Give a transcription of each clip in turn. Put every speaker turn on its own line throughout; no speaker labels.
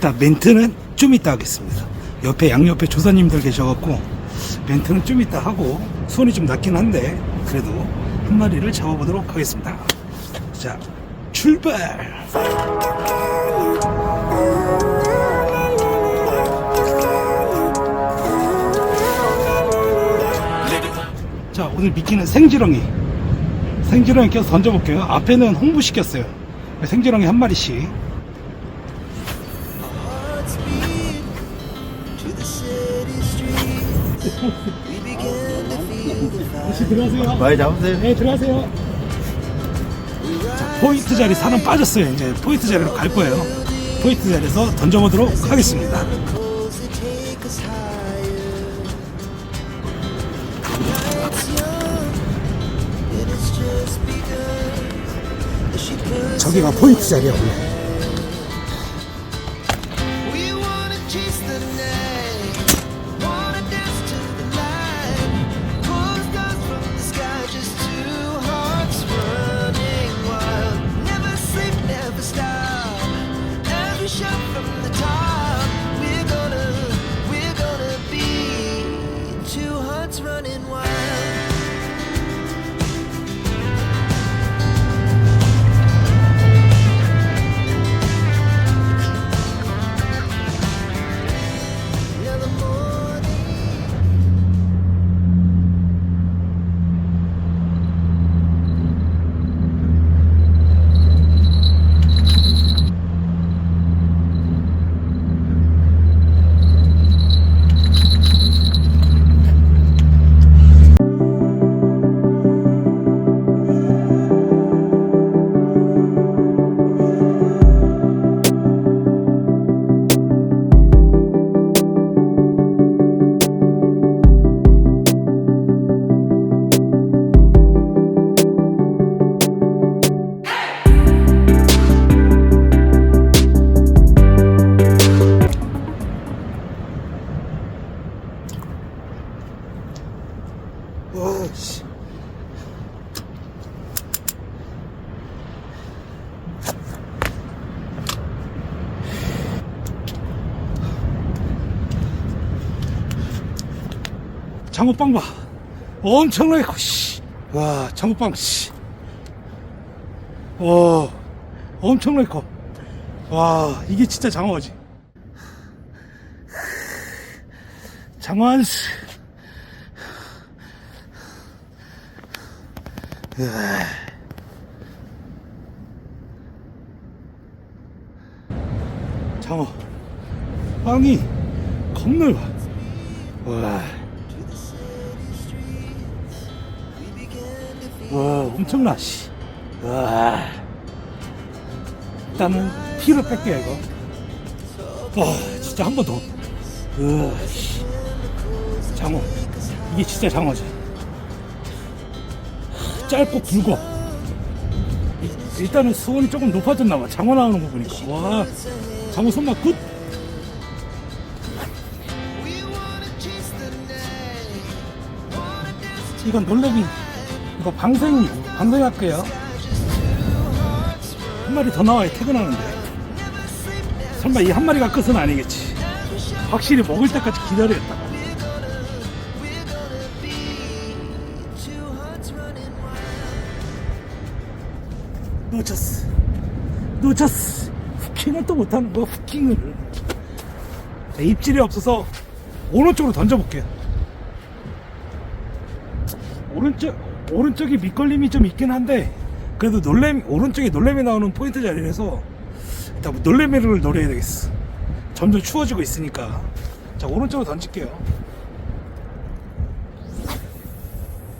자, 멘트는 좀 이따 하겠습니다. 옆에 양옆에 조사님들 계셔갖고 멘트는 좀 이따 하고 손이 좀 낮긴 한데 그래도 한 마리를 잡아보도록 하겠습니다. 자, 출발! 자, 오늘 미끼는 생지렁이. 생지렁이 껴서 던져볼게요. 앞에는 홍부 시켰어요. 생지렁이 한 마리씩. 다시 들어가세요.
많이 잡으세요.
네, 들어가세요. 자, 포인트 자리 사람 빠졌어요. 이제 포인트 자리로 갈 거예요. 포인트 자리에서 던져보도록 하겠습니다. 저기가 포인트 자리야, 원래. 장어빵 봐. 엄청나게 커, 씨. 와, 장어빵, 씨. 와, 엄청나게 커. 와, 이게 진짜 장어지. 장어 한 수. 장어 빵이 겁나 봐. 와, 와 엄청나 씨. 와. 일단은 피를 뺄게요 이거. 와 진짜 한 번 더. 우와 씨. 장어 이게 진짜 장어지. 짧고 굵어. 이- 일단은 수온이 조금 높아졌나 봐. 장어 나오는 거 보니까. 와, 장어 손맛 굿. 이건 놀래미. 이거 방생, 방생할게요. 한 마리 더 나와야 퇴근하는데. 설마 이 한 마리가 끝은 아니겠지. 확실히 먹을 때까지
wild.
놓쳤어. 놓쳤어. 후킹은 또 못하는 거, 후킹을. 자, 입질이 없어서 오른쪽으로 던져볼게요. 오른쪽, 오른쪽이 밑걸림이 좀 있긴 한데, 그래도 놀래미, 오른쪽에 놀래미 나오는 포인트 자리라서, 일단 뭐 놀래미를 노려야 되겠어. 점점 추워지고 있으니까. 자, 오른쪽으로 던질게요.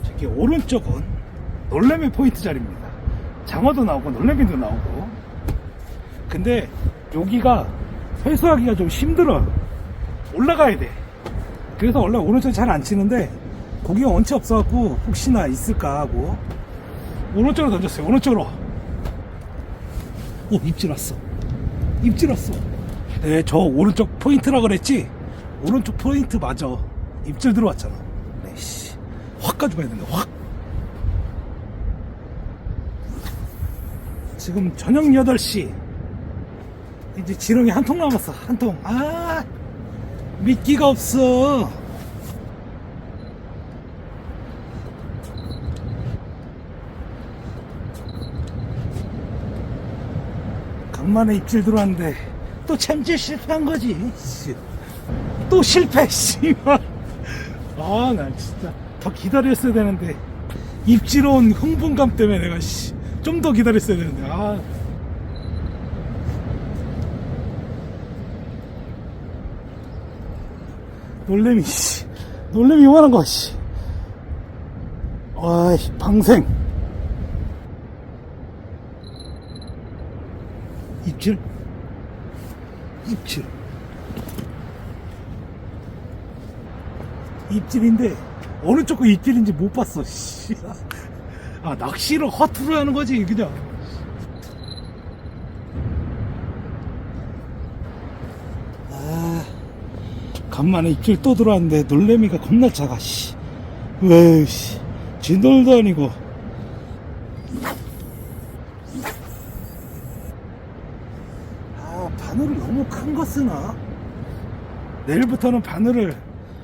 저기 오른쪽은 놀래미 포인트 자리입니다. 장어도 나오고 놀래미도 나오고. 근데 여기가 회수하기가 좀 힘들어. 올라가야 돼. 그래서 원래 오른쪽 잘 안 치는데 고기가 원체 없어갖고 혹시나 있을까 하고 오른쪽으로 던졌어요. 오른쪽으로. 오 입질 왔어. 입질 왔어. 네, 저 오른쪽 포인트라 그랬지. 오른쪽 포인트 맞아. 입질 들어왔잖아. 네, 씨. 확 가져가야 된다. 확. 지금 저녁 8시 이제 지렁이 한 통 남았어 한통아 미끼가 없어 간만에 입질 들어왔는데 또 참질 실패한 거지. 씨. 또 실패 씨발. 아 나 진짜 더 기다렸어야 되는데. 입질 온 흥분감 때문에 내가 좀더 기다렸어야 되는데. 아. 놀래미 씨. 놀래미 요만한 거 씨. 아이 방생 입질? 입질. 입질인데 어느 쪽 입질인지 못 봤어 씨. 아 낚시를 허투루 하는 거지 그냥. 아 간만에 입질 또 들어왔는데 놀래미가 겁나 작아 씨. 왜씨. 진돌도 아니고 아 바늘을 너무 큰 거 쓰나? 내일부터는 바늘을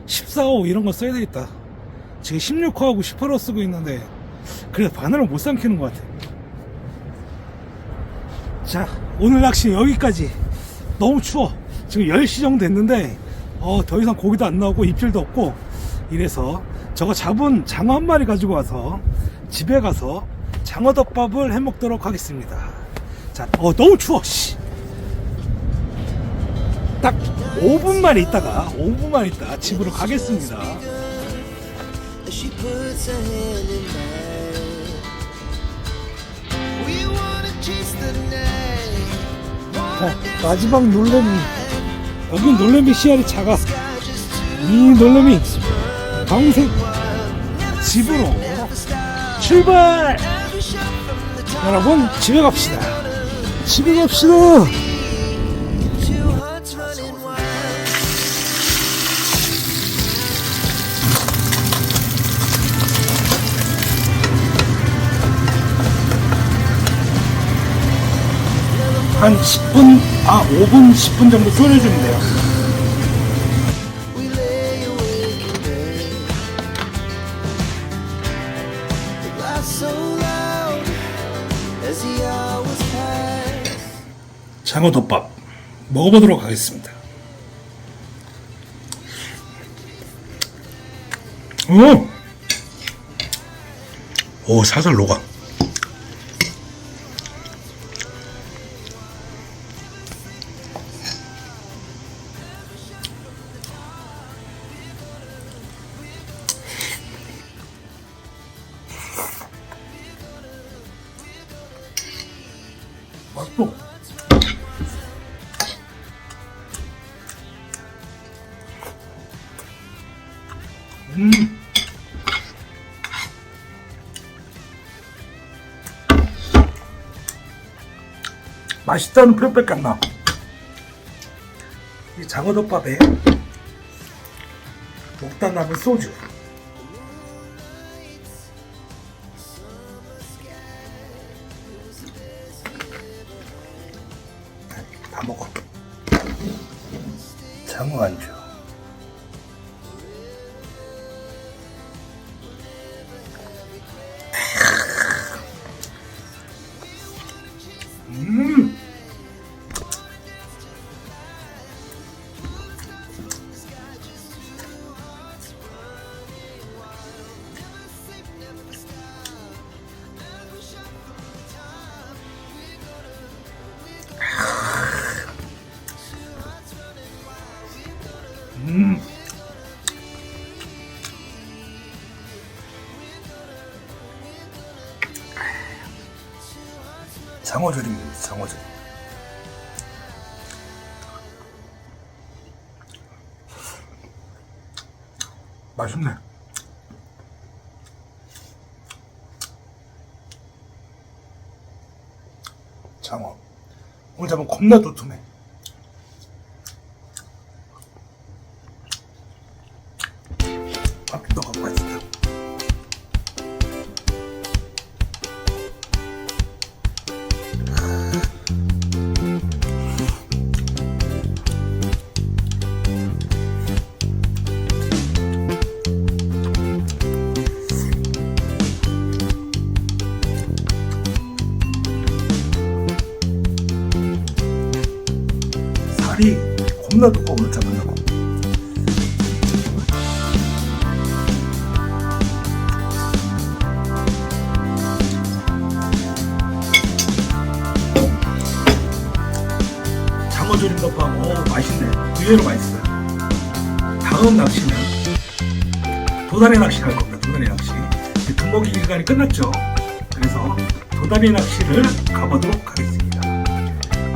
14호 이런 거 써야 되겠다. 지금 16호하고 18호 쓰고 있는데 그래서 바늘을 못 삼키는 것 같아. 자 오늘 낚시 여기까지. 너무 추워. 지금 10시 정도 됐는데 어, 더 이상 고기도 안 나오고 입질도 없고 이래서 저거 잡은 장어 한 마리 가지고 와서 집에 가서 장어덮밥을 해 먹도록 하겠습니다. 자, 어 너무 추워. 씨. 딱 5분만 있다가 5분만 있다 집으로 가겠습니다. 자, 마지막 놀래미 여기 놀래미 씨알이 작아 이 놀래미 방생 집으로 출발. 여러분 집에 갑시다 집에 갑시다 한 10분 아 5분 10분 정도 졸여주면 돼요. 장어덮밥 먹어보도록 하겠습니다 오! 오 살살 녹아 음. 맛있다는 표백안 나. 이 장어덮밥에 먹다 남은 소주. 다 먹어. 장어 안주. 장어절임입니다. 장어절. 맛있네. 장어. 오늘 잡은 겁나 도톰해. 겁나 두꺼워 오늘 잡는다고. 장어조림 덮밥 오 맛있네. 의외로 맛있어요. 다음 낚시는 도다리 낚시 갈 겁니다. 도다리 낚시. 이제 금목이 기간이 끝났죠? 그래서 도다리 낚시를 가보도록 하겠습니다.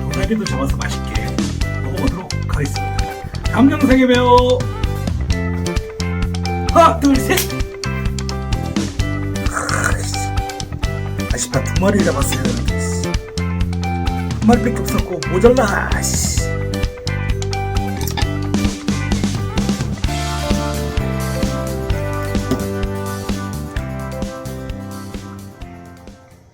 도다리도 잡아서 맛있게 하겠습니다 다음 영상에 봬요 하나 둘 셋 아쉽다 두 마리 씨. 한 마리밖에 없었고 모자라 씨.